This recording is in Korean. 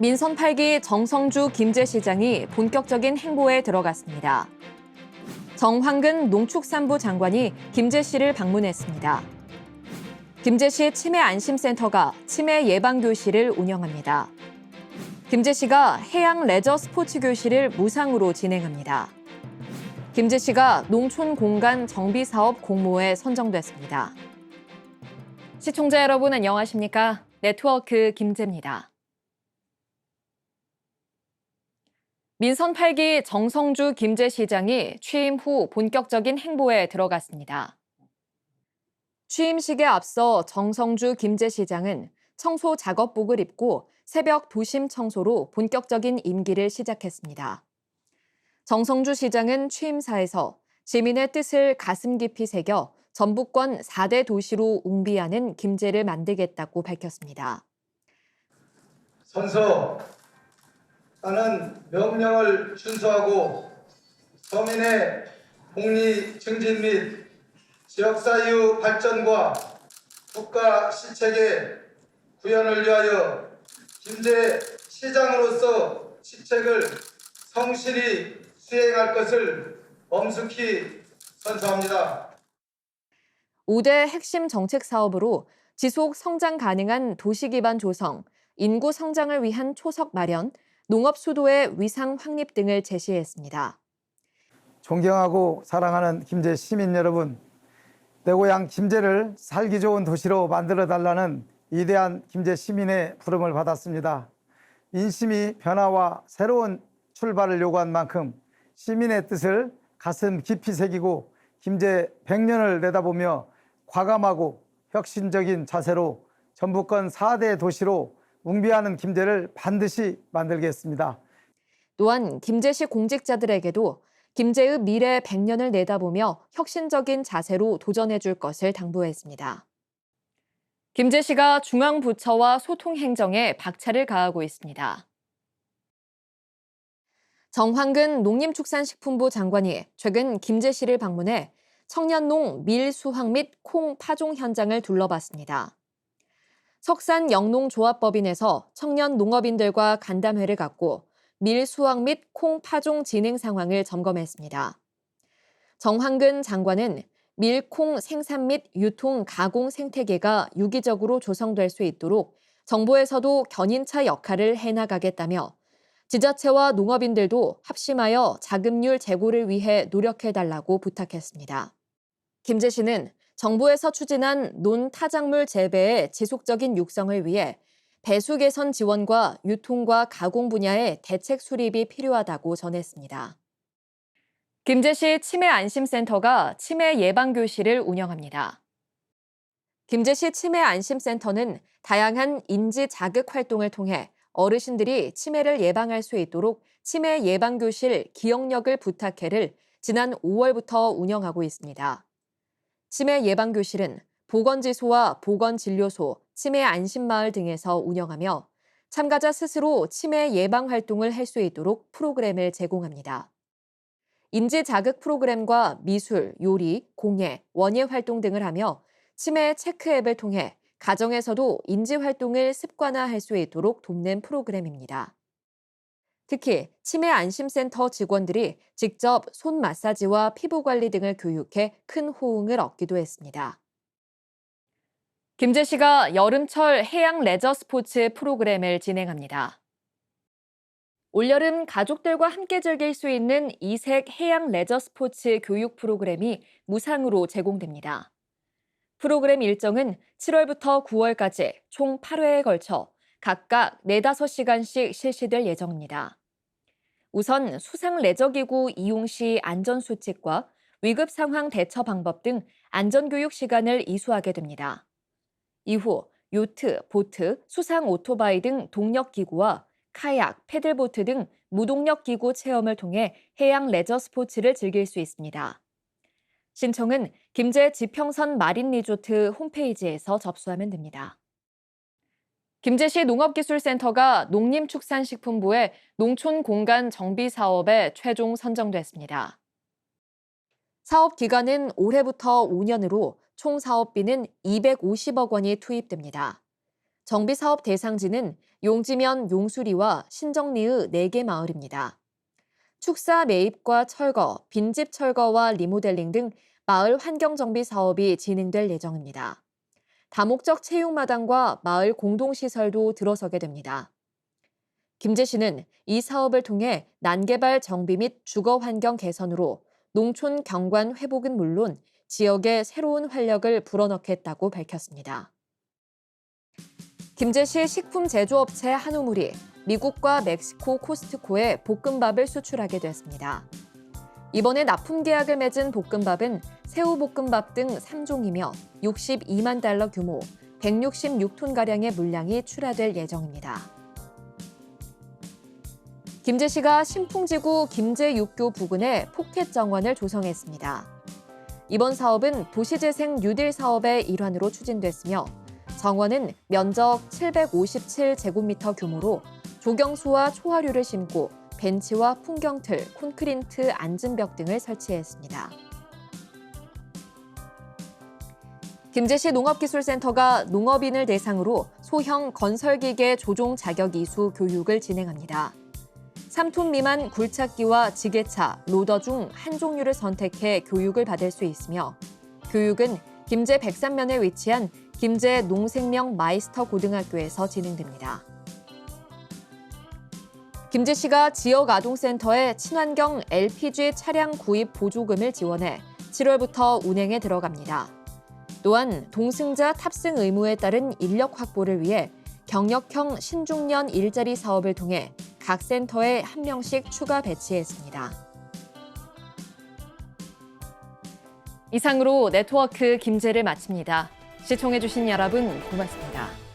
민선 8기 정성주 김제시장이 본격적인 행보에 들어갔습니다. 정황근 농축산부 장관이 김제시를 방문했습니다. 김제 시 치매 안심센터가 치매 예방 교실을 운영합니다. 김제시가 해양 레저 스포츠 교실을 무상으로 진행합니다. 김제시가 농촌 공간 정비 사업 공모에 선정됐습니다. 시청자 여러분 안녕하십니까? 네트워크 김재입니다. 민선 8기 정성주 김제시장이 취임 후 본격적인 행보에 들어갔습니다. 취임식에 앞서 정성주 김제시장은 청소 작업복을 입고 새벽 도심 청소로 본격적인 임기를 시작했습니다. 정성주 시장은 취임사에서 시민의 뜻을 가슴 깊이 새겨 전북권 4대 도시로 웅비하는 김제를 만들겠다고 밝혔습니다. 선서 나는 명령을 준수하고 서민의 복리 증진 및 지역사유 발전과 국가 실책의 구현을 위하여 김제 시장으로서 직책을 성실히 수행할 것을 엄숙히 선서합니다. 5대 핵심 정책 사업으로 지속 성장 가능한 도시 기반 조성, 인구 성장을 위한 초석 마련, 농업 수도의 위상 확립 등을 제시했습니다. 존경하고 사랑하는 김제 시민 여러분, 내 고향 김제를 살기 좋은 도시로 만들어 달라는 위대한 김제 시민의 부름을 받았습니다. 인심이 변화와 새로운 출발을 요구한 만큼 시민의 뜻을 가슴 깊이 새기고 김제 100년을 내다보며 과감하고 혁신적인 자세로 전북권 4대 도시로 웅비하는 김제를 반드시 만들겠습니다. 또한 김제시 공직자들에게도 김제의 미래 100년을 내다보며 혁신적인 자세로 도전해 줄 것을 당부했습니다. 김제시가 중앙부처와 소통 행정에 박차를 가하고 있습니다. 정황근 농림축산식품부 장관이 최근 김제시를 방문해 청년농 밀 수확 및 콩 파종 현장을 둘러봤습니다. 석산 영농조합법인에서 청년 농업인들과 간담회를 갖고 밀 수확 및 콩 파종 진행 상황을 점검했습니다. 정황근 장관은 밀, 콩 생산 및 유통, 가공 생태계가 유기적으로 조성될 수 있도록 정부에서도 견인차 역할을 해나가겠다며 지자체와 농업인들도 합심하여 자급률 제고를 위해 노력해달라고 부탁했습니다. 김재시는 정부에서 추진한 논타작물 재배의 지속적인 육성을 위해 배수 개선 지원과 유통과 가공 분야의 대책 수립이 필요하다고 전했습니다. 김제시 치매 안심센터가 치매 예방 교실을 운영합니다. 김제시 치매 안심센터는 다양한 인지 자극 활동을 통해 어르신들이 치매를 예방할 수 있도록 치매 예방 교실 기억력을 부탁해를 지난 5월부터 운영하고 있습니다. 치매 예방 교실은 보건지소와 보건진료소, 치매 안심마을 등에서 운영하며 참가자 스스로 치매 예방 활동을 할 수 있도록 프로그램을 제공합니다. 인지 자극 프로그램과 미술, 요리, 공예, 원예 활동 등을 하며 치매 체크 앱을 통해 가정에서도 인지 활동을 습관화할 수 있도록 돕는 프로그램입니다. 특히 치매 안심센터 직원들이 직접 손 마사지와 피부 관리 등을 교육해 큰 호응을 얻기도 했습니다. 김제시가 여름철 해양 레저 스포츠 프로그램을 진행합니다. 올여름 가족들과 함께 즐길 수 있는 이색 해양 레저 스포츠 교육 프로그램이 무상으로 제공됩니다. 프로그램 일정은 7월부터 9월까지 총 8회에 걸쳐 각각 4, 5시간씩 실시될 예정입니다. 우선 수상 레저기구 이용 시 안전수칙과 위급 상황 대처 방법 등 안전교육 시간을 이수하게 됩니다. 이후 요트, 보트, 수상 오토바이 등 동력기구와 카약, 패들보트 등 무동력 기구 체험을 통해 해양 레저 스포츠를 즐길 수 있습니다. 신청은 김제 지평선 마린 리조트 홈페이지에서 접수하면 됩니다. 김제시 농업기술센터가 농림축산식품부의 농촌 공간 정비 사업에 최종 선정됐습니다. 사업 기간은 올해부터 5년으로 총 사업비는 250억 원이 투입됩니다. 정비 사업 대상지는 용지면 용수리와 신정리의 4개 마을입니다. 축사 매입과 철거, 빈집 철거와 리모델링 등 마을 환경 정비 사업이 진행될 예정입니다. 다목적 체육마당과 마을 공동시설도 들어서게 됩니다. 김제시는 이 사업을 통해 난개발 정비 및 주거 환경 개선으로 농촌 경관 회복은 물론 지역에 새로운 활력을 불어넣겠다고 밝혔습니다. 김제시 식품 제조업체 한우물이 미국과 멕시코 코스트코에 볶음밥을 수출하게 됐습니다. 이번에 납품 계약을 맺은 볶음밥은 새우 볶음밥 등 3종이며 62만 달러 규모 166톤가량의 물량이 출하될 예정입니다. 김제 시가 신풍지구 김제육교 부근에 포켓 정원을 조성했습니다. 이번 사업은 도시재생 뉴딜 사업의 일환으로 추진됐으며 정원은 면적 757제곱미터 규모로 조경수와 초하류를 심고 벤치와 풍경틀, 콘크리트 앉은벽 등을 설치했습니다. 김제시 농업기술센터가 농업인을 대상으로 소형 건설기계 조종 자격 이수 교육을 진행합니다. 3톤 미만 굴착기와 지게차, 로더 중 한 종류를 선택해 교육을 받을 수 있으며 교육은 김제 백산면에 위치한 김제 농생명 마이스터 고등학교에서 진행됩니다. 김제 시가 지역 아동센터에 친환경 LPG 차량 구입 보조금을 지원해 7월부터 운행에 들어갑니다. 또한 동승자 탑승 의무에 따른 인력 확보를 위해 경력형 신중년 일자리 사업을 통해 각 센터에 한 명씩 추가 배치했습니다. 이상으로 네트워크 김제를 마칩니다. 시청해주신 여러분 고맙습니다.